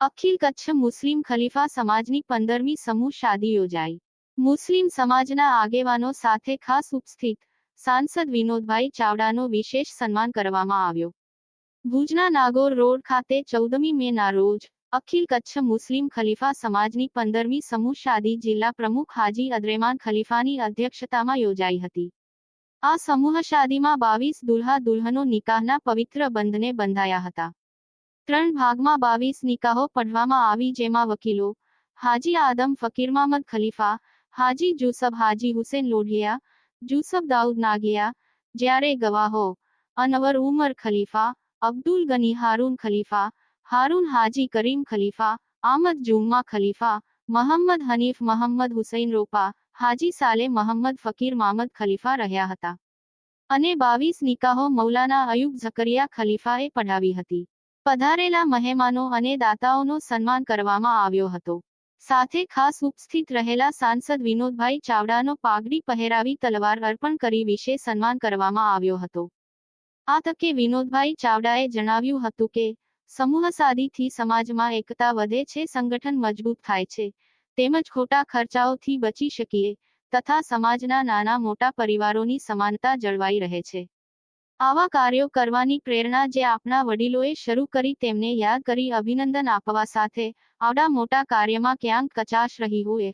અખિલ કચ્છ મુસ્લિમ ખલીફા સમાજની પંદરમી સમૂહ શાદી યોજાઈ મુસ્લિમ સમાજના આગેવાનો સાથે ખાસ ઉપસ્થિત સાંસદ વિનોદભાઈ ચાવડાનો વિશેષ સન્માન કરવામાં આવ્યો ભુજના નાગોર રોડ ખાતે ચૌદમી મે ના રોજ અખિલ કચ્છ મુસ્લિમ ખલીફા સમાજની પંદરમી સમૂહ શાદી જિલ્લા પ્રમુખ હાજી અદરેમાન ખલીફાની અધ્યક્ષતામાં યોજાઈ હતી. આ સમૂહ શાદીમાં બાવીસ દુલ્હા દુલ્હનો નિકાહના પવિત્ર બંધને બંધાયા હતા. ત્રણ ભાગમાં બાવીસ નિકાહો પઢવામાં આવી જેમાં વકીલો હાજી આદમ ફકીર મહમદ ખલીફા, હાજી જુસબ હાજી હુસેન લોઢિયા જુસબ દાઉદ નાગિયા, જ્યારે ગવાહો અનવર ઉમર ખલીફા, અબ્દુલ ગની હારૂન ખલીફા હારૂન હાજી કરીમ ખલીફા, આમદ જુમ્મા ખલીફા મોહમ્મદ હનીફ મોહમ્મદ હુસૈન રોપા, હાજી સાલે મોહમ્મદ ફકીર મામદ ખલીફા રહ્યા હતા. અને બાવીસ નિકાહો મૌલાના અયુબ ઝકરિયા ખલીફાએ પઢાવી હતી. પધારેલા મહેમાનો અને દાતાઓનો સન્માન કરવામાં આવ્યો હતો. સાથે ખાસ ઉપસ્થિત રહેલા સાંસદ વિનોદભાઈ ચાવડાનો પાઘડી પહેરાવી તલવાર અર્પણ કરી વિશે સન્માન કરવામાં આવ્યો હતો. આ તકે વિનોદભાઈ ચાવડાએ જણાવ્યું હતું કે સમૂહ સાદીથી સમાજમાં એકતા વધે છે, સંગઠન મજબૂત થાય છે. તેમજ ખોટા ખર્ચાઓથી બચી શકીએ, તથા સમાજના નાના મોટા પરિવારોની સમાનતા જળવાઈ રહે છે. આવા કાર્યો કરવાની પ્રેરણા જે આપણા વડીલોએ શરૂ કરી તેમને યાદ કરી અભિનંદન આપવા સાથે, આવડા મોટા કાર્યમાં ક્યાંક કચાશ રહી હોય,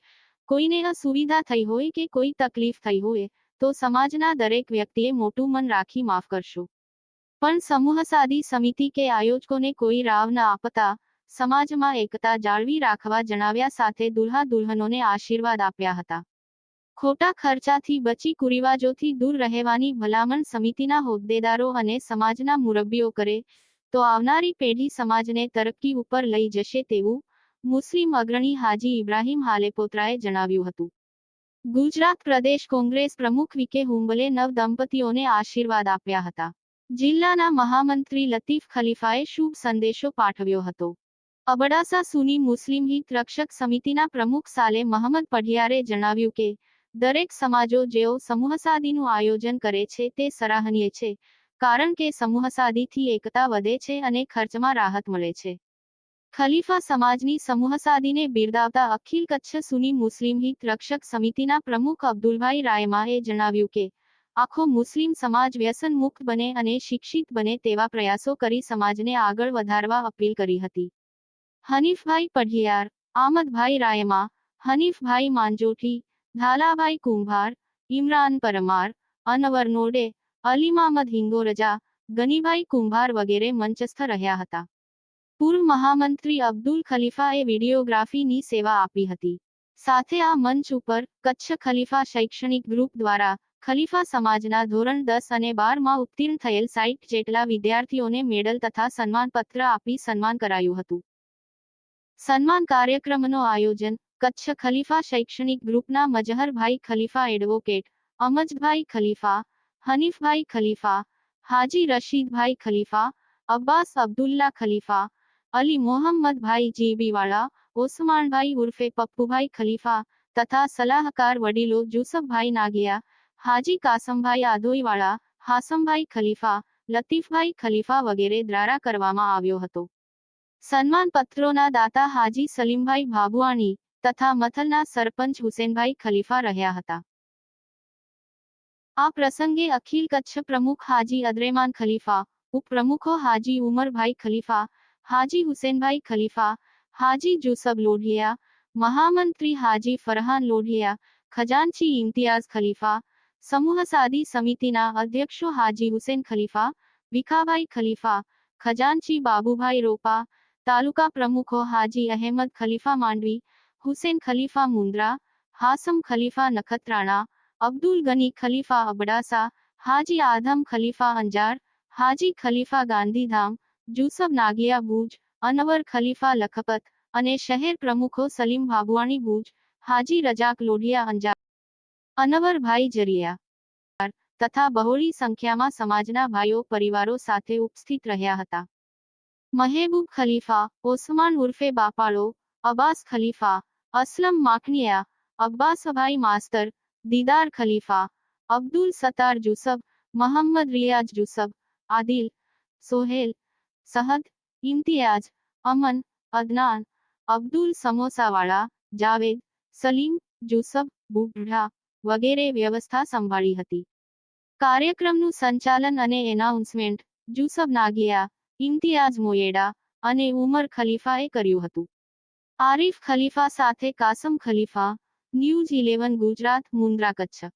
કોઈને અસુવિધા થઈ હોય કે કોઈ તકલીફ થઈ હોય, તો સમાજના દરેક વ્યક્તિએ મોટું મન રાખી માફ કરશો. પણ સમૂહ સાદી સમિતિ કે આયોજકોને કોઈ રાવ ન આપતા, સમાજમાં એકતા જાળવી રાખવા જણાવ્યા સાથે દુલ્હા દુલ્હનોને આશીર્વાદ આપ્યા હતા. ખોટા ખર્ચાથી બચી કુરિવાજોથી દૂર રહેવાની ભલામણ સમિતિના હોદ્દેદારો અને સમાજના મુરબ્બીઓ કરે, તો આવનારી પેઢી સમાજને તરક્કી ઉપર લઈ જશે તેવું મુસ્લિમ અગ્રણી હાજી ઇબ્રાહીમ હાલેપોત્રાએ જણાવ્યું હતું. ગુજરાત પ્રદેશ કોંગ્રેસ પ્રમુખ વિકે હુંબલે નવ દંપતીઓને આશીર્વાદ આપ્યા હતા. જિલ્લાના મહામંત્રી લતીફ ખલીફાએ શુભ સંદેશો પાઠવ્યો હતો. અબડાસા સુની મુસ્લિમ હિત રક્ષક સમિતિના પ્રમુખ સાલે મહમદ પઢિયારે જણાવ્યું કે, દરેક સમાજો જેઓ સમૂહસાદીનું આયોજન કરે છે તે સરાહનીય છે, કારણ કે સમૂહસાદીથી એકતા વધે છે અને ખર્ચમાં રાહત મળે છે. ખલીફા સમાજની સમૂહસાદીને બિરદાવતા અખિલ કચ્છ સુની મુસ્લિમ હિત રક્ષક સમિતિના પ્રમુખ અબ્દુલભાઈ રાયમાએ જણાવ્યું કે આખો મુસ્લિમ સમાજ વ્યસન મુક્ત બને અને શિક્ષિત બને તેવા પ્રયાસો કરી સમાજને આગળ વધારવા અપીલ કરી હતી. હનીફભાઈ પઢિયાર, આમદભાઈ રાયમા, હનીફભાઈ માંજોઠી, ધાલાભાઈ કુંભાર, ઇમરાન પરમાર, અનવર નોડે અલીમામદ હિંગોરજા, ગનીભાઈ કુંભાર વગેરે મંચસ્થ રહ્યા હતા. પૂર્વ મહામંત્રી અબ્દુલ ખલીફાએ વિડીયોગ્રાફીની સેવા આપી હતી. સાથે આ મંચ ઉપર કચ્છ ખલીફા શૈક્ષણિક ગ્રુપ દ્વારા ખલીફા સમાજના ધોરણ દસ અને બારમાં ઉત્તીર્ણ થયેલ સાઈઠ જેટલા વિદ્યાર્થીઓને મેડલ તથા સન્માનપત્ર આપી સન્માન કરાયું હતું. સન્માન કાર્યક્રમનો આયોજન કચ્છ ખલીફા શૈક્ષણિક ગ્રુપના મજહરભાઈ ખલીફા એડવોકેટ, અમજભાઈ ખલીફા, હનીફભાઈ ખલીફા, હાજી રશીદભાઈ ખલીફા, અબ્બાસ અબ્દુલ્લા ખલીફા, અલી મોહમ્મદભાઈ જીબીવાળા, ઓસમાનભાઈ ઉર્ફે પપ્પુભાઈ ખલીફા તથા સલાહકાર વડીલો જુસફભાઈ નાગિયા હાજી કાસમભાઈ આધોઈવાળા હાસમભાઈ ખલીફા લતીફભાઈ ખલીફા વગેરે દ્વારા કરવામાં આવ્યો હતો સન્માન પત્રોના દાતા હાજી સલીમભાઈ ભાબુઆણી તથા મથલના સરપંચ હુસેનભાઈ ખલીફા રહ્યા હતા આ પ્રસંગે અખિલ કચ્છ પ્રમુખ હાજી અદરેમાન ખલીફા ઉપપ્રમુખો હાજી ઉમરભાઈ ખલીફા હાજી હુસેનભાઈ ખલીફા હાજી જુસબ લોઢિયા મહામંત્રી હાજી ફરહાન લોઢિયા ખજાનચી ઇમ્તિયાઝ ખલીફા સમૂહ સાદી સમિતિના અધ્યક્ષો હાજી હુસેન ખલીફા વિખાભાઈ ખલીફા ખજાનચી બાબુભાઈ રોપા તાલુકા પ્રમુખો હાજી અહેમદ ખલીફા માંડવી હુસેન ખલીફા મુન્દ્રા હાસમ ખલીફા નખત્રાણા અબ્દુલ ગની ખલીફા અબડાસા હાજી આધમ ખલીફા અંજાર હાજી ખલીફા ગાંધીધામ જુસબ નાગિયા ભુજ અનવર ખલીફા લખપત અને શહેર પ્રમુખો સલીમ ભાબુઆણી ભુજ હાજી રજાક લોઢિયા અંજાર અનવરભાઈ જરિયા તથા બહોળી સંખ્યામાં સમાજના ભાઈઓ, પરિવારો સાથે ઉપસ્થિત રહ્યા હતા. મહેબૂબ ખલીફા, ઓસમાન ઉર્ફે બાપાળો, અબ્બાસ ખલીફા, અસલમ માખનિયા અબ્બાસભાઈ માસ્તર, દીદાર ખલીફા, અબ્દુલ સત્તાર જુસબ મોહમ્મદ રિયાઝ જુસબ આદિલ, સોહેલ, સહદ, ઇમ્તિયાઝ, અમન, અદનાન, અબ્દુલ સમોસાવાળા, જાવેદ, સલીમ જુસબ બુઢા વગેરે વ્યવસ્થા સંભાળી હતી. કાર્યક્રમનું સંચાલન અને એનાઉન્સમેન્ટ જુસબ નાગિયા, ઇમ્તિયાઝ મોયેડા અને ઉમર ખલીફાએ કર્યું હતું. આરિફ ખલીફા સાથે કાસમ ખલીફા, ન્યૂઝ ઇલેવન ગુજરાત, મુન્દ્રા કચ્છ.